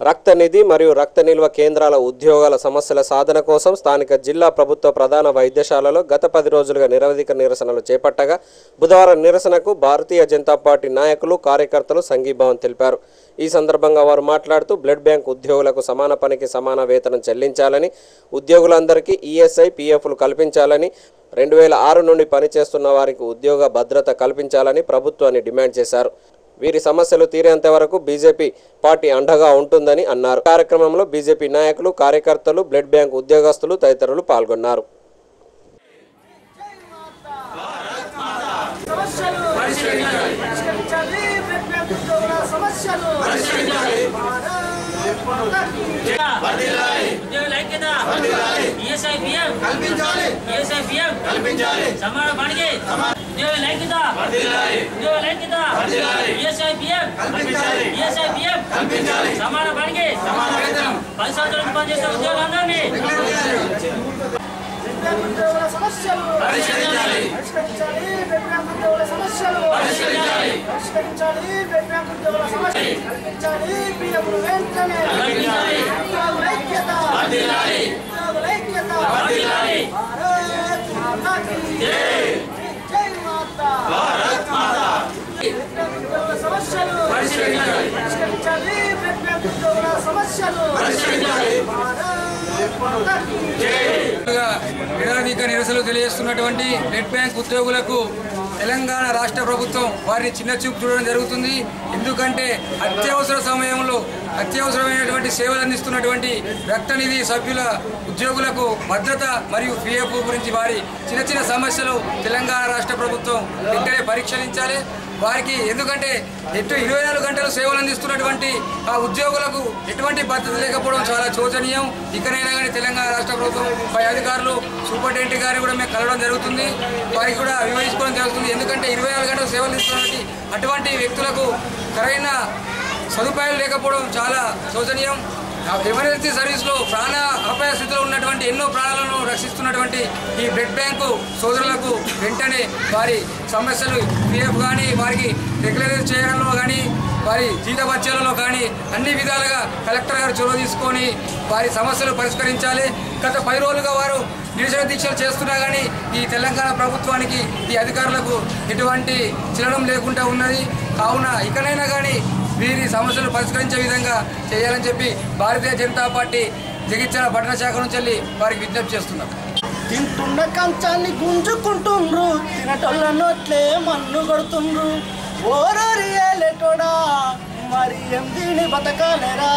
రక్త నిధి మరియు రక్త నిల్వ కేంద్రాల ఉద్యోగాల సమస్యల సాధన కోసం స్థానిక జిల్లా ప్రభుత్వ ప్రధాన వైద్యశాలలో గత పది రోజులుగా నిరవధిక నిరసనలు చేపట్టగా బుధవారం నిరసనకు భారతీయ జనతా పార్టీ నాయకులు కార్యకర్తలు సంఘీభావం తెలిపారు. ఈ సందర్భంగా వారు మాట్లాడుతూ బ్లడ్ బ్యాంక్ ఉద్యోగులకు సమాన పనికి సమాన వేతనం చెల్లించాలని ఉద్యోగులందరికీ ఈఎస్ఐ పీఎఫ్లు కల్పించాలని రెండు వేల ఆరు నుండి పనిచేస్తున్న వారికి ఉద్యోగ భద్రత కల్పించాలని ప్రభుత్వాన్ని డిమాండ్ చేశారు. వీరి సమస్యలు తీరేంత వరకు బీజేపీ పార్టీ అండగా ఉంటుందని అన్నారు. కార్యక్రమంలో బీజేపీ నాయకులు కార్యకర్తలు బ్లడ్ బ్యాంక్ ఉద్యోగస్తులు తదితరులు పాల్గొన్నారు. సమాన పనికి ఉద్యోగుల ఐక్యత ఉద్యోగుల ఐక్యత ఈఎస్ఐ పిఎం ఈఎస్ఐ పిఎం సమాన పనికి పది సంవత్సరాలు పనిచేసే ఉద్యోగులందరినీ ఉద్యోగుల సమస్యలు పరిష్కరించాలి ఉద్యోగుల సమస్యలు పరిష్కరించాలి ఉద్యోగుల సమస్యలు కల్పించాలి వెంటనే ఉద్యోగుల ఐక్యత ఉద్యోగుల ఐక్యత భారత్ మాతాకి జై మాతా బ్లడ్ బ్యాంక్ ఉద్యోగుల సమస్యలు పరిష్కరించాలి బ్లడ్ సమస్యలు. నిరాధిక నిరసనలు తెలియజేస్తున్నటువంటి నెట్ బ్యాంక్ ఉద్యోగులకు తెలంగాణ రాష్ట్ర ప్రభుత్వం వారిని చిన్న చూపు చూడడం జరుగుతుంది. ఎందుకంటే అత్యవసర సమయంలో అత్యవసరమైనటువంటి సేవలు అందిస్తున్నటువంటి రక్తనిధి సభ్యుల ఉద్యోగులకు భద్రత మరియు పిఎఫ్ గురించి వారి చిన్న చిన్న సమస్యలు తెలంగాణ రాష్ట్ర ప్రభుత్వం వెంటనే పరీక్షించాలి వారికి ఎందుకంటే ఎటు ఇరవై నాలుగు గంటలు సేవలు అందిస్తున్నటువంటి ఆ ఉద్యోగులకు ఎటువంటి భద్రత లేకపోవడం చాలా శోచనీయం. ఇకనైనా కానీ తెలంగాణ రాష్ట్ర ప్రభుత్వం పై అధికారులు సూపరింటెండెంట్ గారిని కూడా మేము కలవడం జరుగుతుంది. వారికి కూడా వివరించుకోవడం జరుగుతుంది. ఎందుకంటే ఇరవై నాలుగు గంటలు సేవలు ఇస్తున్నటువంటి అటువంటి వ్యక్తులకు సరైన సదుపాయాలు లేకపోవడం చాలా శోచనీయం. ఎమర్జెన్సీ సర్వీస్లో ప్రాణ అపాయ స్థితిలో ఉన్నటువంటి ఎన్నో ప్రాణాలను రక్షిస్తున్నటువంటి ఈ బ్లడ్ బ్యాంకు సోదరులకు వెంటనే వారి సమస్యలు పిఎఫ్ కానీ వారికి రెగ్యులరైజ్ చేయడంలో కానీ వారి జీతభత్యాలలో కానీ అన్ని విధాలుగా కలెక్టర్ గారు చొరవ తీసుకొని వారి సమస్యలు పరిష్కరించాలి. గత పది రోజులుగా వారు నిరసన దీక్షలు చేస్తున్నా కానీ ఈ తెలంగాణ ప్రభుత్వానికి ఈ అధికారులకు ఎటువంటి చిలనం లేకుండా ఉన్నది. కావున ఇకనైనా కానీ వీరి సమస్యలు పరిష్కరించే విధంగా చేయాలని చెప్పి భారతీయ జనతా పార్టీ జగిత్యాల పట్టణ శాఖ నుంచి వెళ్ళి వారికి విజ్ఞప్తి చేస్తున్నాం. తింటున్న కంచాన్ని గుంజుకుంటుండ్రు తినటోళ్ళ నోట్లే మన్ను కొడుతుండ్రు. ఓరోరి ఏలేటోడా మరి ఎందిని బతకాలేరా?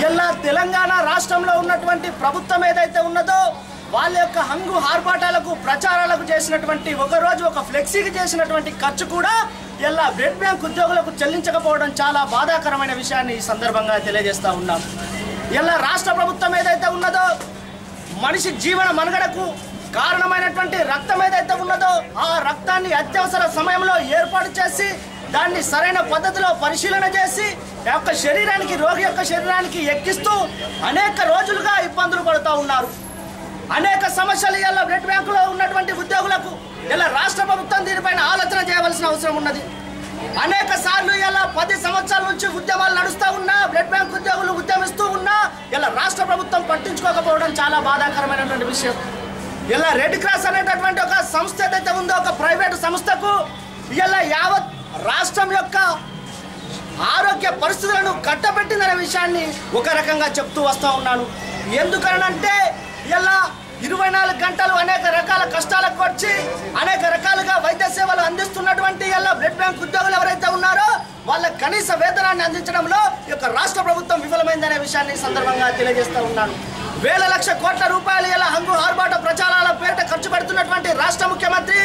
ఇలా తెలంగాణ రాష్ట్రంలో ఉన్నటువంటి ప్రభుత్వం ఏదైతే ఉన్నదో వాళ్ళ యొక్క హంగు ఆర్భాటాలకు ప్రచారాలకు చేసినటువంటి ఒక రోజు ఒక ఫ్లెక్సీకి చేసినటువంటి ఖర్చు కూడా ఇలా బ్లడ్ బ్యాంక్ ఉద్యోగులకు చెల్లించకపోవడం చాలా బాధాకరమైన విషయాన్ని ఈ సందర్భంగా తెలియజేస్తూ ఉన్నాం. ఇలా రాష్ట్ర ప్రభుత్వం ఏదైతే ఉన్నదో మనిషి జీవన మనుగడకు కారణమైనటువంటి రక్తం ఏదైతే ఉన్నదో ఆ రక్తాన్ని అత్యవసర సమయంలో ఏర్పాటు చేసి దాన్ని సరైన పద్ధతిలో పరిశీలన చేసి యొక్క శరీరానికి రోగి యొక్క శరీరానికి ఎక్కిస్తూ అనేక రోజులుగా ఇబ్బందులు పడుతూ ఉన్నారు. అనేక సమస్యలు ఇలా బ్లడ్ బ్యాంకులో ఉన్నటువంటి ఉద్యోగులకు ఇలా రాష్ట్ర ప్రభుత్వం దీనిపైన ఆలోచన చేయవలసిన అవసరం ఉన్నది. అనేక సార్లు ఇలా పది సంవత్సరాల నుంచి ఉద్యమాలు నడుస్తూ ఉన్నా బ్లడ్ బ్యాంక్ ఉద్యోగులు ఉద్యమిస్తూ ఉన్నా ఇలా రాష్ట్ర ప్రభుత్వం పట్టించుకోకపోవడం చాలా బాధాకరమైనటువంటి విషయం. ఇలా రెడ్ క్రాస్ అనేటటువంటి ఒక సంస్థ ఏదైతే ఉందో ఒక ప్రైవేటు సంస్థకు ఇలా యావత్ రాష్ట్రం యొక్క ఆరోగ్య పరిస్థితులను కట్టబెట్టిందనే విషయాన్ని ఒక రకంగా చెప్తూ వస్తూ ఉన్నాను. ఎందుకనంటే ఇలా ఇరవై నాలుగు గంటలు అనేక రకాల కష్టాలకు వచ్చి అనేక రకాలుగా వైద్య సేవలు అందిస్తున్నటువంటి ఇలా బ్లడ్ బ్యాంక్ ఉద్యోగులు ఎవరైతే ఉన్నారో వాళ్ళ కనీస వేతనాన్ని అందించడంలో ఈ యొక్క రాష్ట్ర ప్రభుత్వం విఫలమైందనే విషయాన్ని సందర్భంగా తెలియజేస్తూ ఉన్నాను. వేల లక్ష కోట్ల రూపాయలు ఇలా హంగు ఆర్భాట ప్రచారాల పేరిట ఖర్చు పెడుతున్నటువంటి రాష్ట్ర ముఖ్యమంత్రి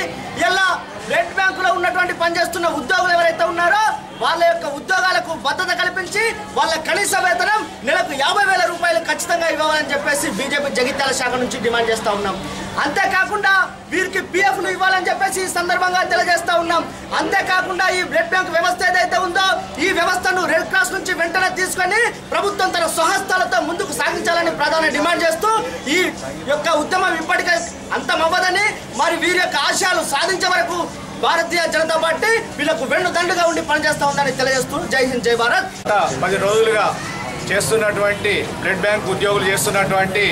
ఇలా బ్లడ్ బ్యాంకులో ఉన్నటువంటి పనిచేస్తున్న ఉద్యోగులు ఎవరైతే ఉన్నారో వాళ్ళ యొక్క ఉద్యోగాలకు భద్రత కల్పించి వాళ్ళ కనీస వేతనం నెలకు యాభై వేల రూపాయలు ఖచ్చితంగా ఇవ్వాలని చెప్పేసి బీజేపీ జగిత్యాల శాఖ నుంచి డిమాండ్ చేస్తా ఉన్నాం. అంతేకాకుండా వీరికి పిఎఫ్లు ఇవ్వాలని చెప్పేసి ఈ సందర్భంగా తెలియజేస్తా ఉన్నాం. అంతేకాకుండా ఈ బ్లడ్ బ్యాంక్ వ్యవస్థ ఏదైతే ఉందో ఈ వ్యవస్థను రెడ్ క్రాస్ నుంచి వెంటనే తీసుకొని ప్రభుత్వం తన స్వహస్తాలతో ముందుకు సాగించాలని ప్రధాన డిమాండ్ చేస్తూ ఈ యొక్క ఉద్యమం ఇప్పటికే అంతమవ్వదని మరి వీరి యొక్క ఆశయాలు సాధించే వరకు భారతీయ జనతా పార్టీ వీళ్ళకు వెన్ను దండుగా ఉండి పనిచేస్తా ఉందని తెలియజేస్తూ జై హింద్ జై భారత్. పది రోజులుగా చేస్తున్నటువంటి బ్లడ్ బ్యాంక్ ఉద్యోగులు చేస్తున్నటువంటి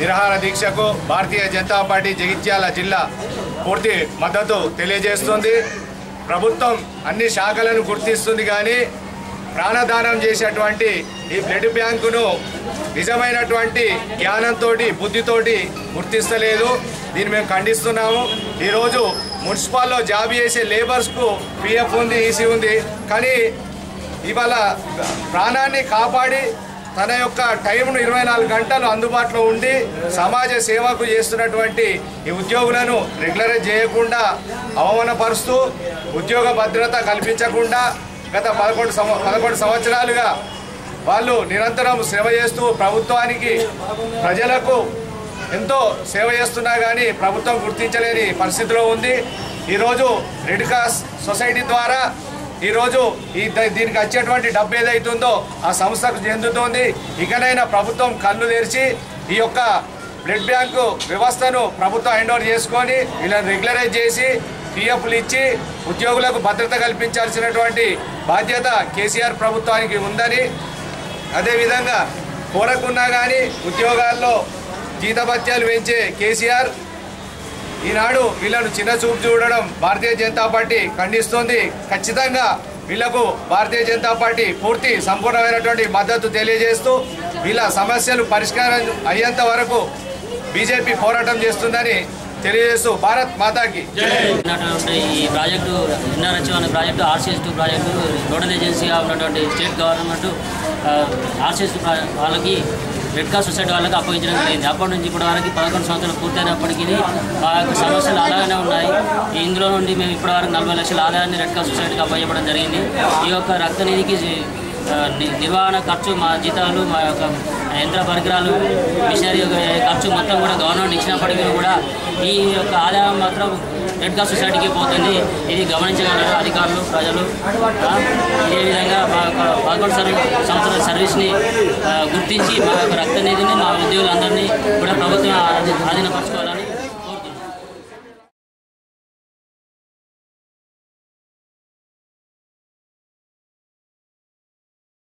నిరాహార దీక్షకు భారతీయ జనతా పార్టీ జగిత్యాల జిల్లా పూర్తి మద్దతు తెలియజేస్తుంది. ప్రభుత్వం అన్ని శాఖలను గుర్తిస్తుంది కానీ ప్రాణదానం చేసేటువంటి ఈ బ్లడ్ బ్యాంకును నిజమైనటువంటి జ్ఞానంతో బుద్ధితోటి గుర్తిస్తలేదు. దీన్ని మేము ఖండిస్తున్నాము. ఈరోజు మున్సిపాల్లో జాబ్ చేసే లేబర్స్కు పిఎఫ్ ఉంది ఈసీ ఉంది. కానీ ఇవాళ ప్రాణాన్ని కాపాడి తన యొక్క టైంను ఇరవై నాలుగు గంటలు అందుబాటులో ఉండి సమాజ సేవకు చేస్తున్నటువంటి ఈ ఉద్యోగులను రెగ్యులరైజ్ చేయకుండా అవమానపరుస్తూ ఉద్యోగ భద్రత కల్పించకుండా గత పదకొండు సంవ పదకొండు సంవత్సరాలుగా వాళ్ళు నిరంతరం సేవ చేస్తూ ప్రభుత్వానికి ప్రజలకు ఎంతో సేవ చేస్తున్నా కానీ ప్రభుత్వం గుర్తించలేని పరిస్థితిలో ఉంది. ఈరోజు రెడ్ క్రాస్ సొసైటీ ద్వారా ఈరోజు ఈ ద- దీనికి వచ్చేటువంటి డబ్బు ఏదైతుందో ఆ సంస్థకు చెందుతోంది. ఇకనైనా ప్రభుత్వం కళ్ళు తెరిచి ఈ యొక్క బ్లడ్ బ్యాంకు వ్యవస్థను ప్రభుత్వం హ్యాండ్ ఓవర్ చేసుకొని వీళ్ళని రెగ్యులరైజ్ చేసి పిఎఫ్లు ఇచ్చి ఉద్యోగులకు భద్రత కల్పించాల్సినటువంటి బాధ్యత కేసీఆర్ ప్రభుత్వానికి ఉందని అదేవిధంగా కోరకున్నా కానీ ఉద్యోగాల్లో జీతభత్యాలు పెంచే కేసీఆర్ ఈనాడు వీళ్ళను చిన్న చూపు చూడడం భారతీయ జనతా పార్టీ ఖండిస్తోంది. ఖచ్చితంగా వీళ్ళకు భారతీయ జనతా పార్టీ పూర్తి సంపూర్ణమైనటువంటి మద్దతు తెలియజేస్తూ వీళ్ళ సమస్యలు పరిష్కారం అయ్యేంత వరకు బీజేపీ పోరాటం చేస్తుందని తెలియజేస్తూ భారత్ మాతాకి. ఈ ప్రాజెక్టు ఎన్ఆర్హెచ్ అనే project RCS two project nodal ఏజెన్సీగా ఉన్నటువంటి స్టేట్ గవర్నమెంట్ ఆర్సీఎస్ వాళ్ళకి రెడ్ క్రాస్ సొసైటీ వాళ్ళకి అప్పగించడం జరిగింది. అప్పటి నుంచి ఇప్పటి వరకు పదకొండు సంవత్సరాలు పూర్తయినప్పటికీ ఆ యొక్క సమస్యలు అలాగనే ఉన్నాయి. ఇందులో నుండి మేము ఇప్పటి వరకు నలభై లక్షల ఆదాయాన్ని రెడ్ క్రాస్ సొసైటీకి అప్పగించడం జరిగింది. ఈ యొక్క రక్తనిధికి నిర్వహణ ఖర్చు మా జీతాలు మా యొక్క యంత్ర పరికరాలు మిషనరీ యొక్క ఖర్చు మొత్తం కూడా గవర్నమెంట్ ఇచ్చినప్పటికీ కూడా ఈ యొక్క ఆదాయం మాత్రం రెడ్ క్రాస్ సొసైటీకి పోతుంది. ఇది గమనించగలరు అధికారులు ప్రజలు. ఇదే విధంగా మా యొక్క పదకొండు సర్వీస్ సంవత్సరాల సర్వీస్ని గుర్తించి మా యొక్క రక్త నిధిని మా ఉద్యోగులందరినీ కూడా ప్రభుత్వం ఆధీనపరచుకోవాలని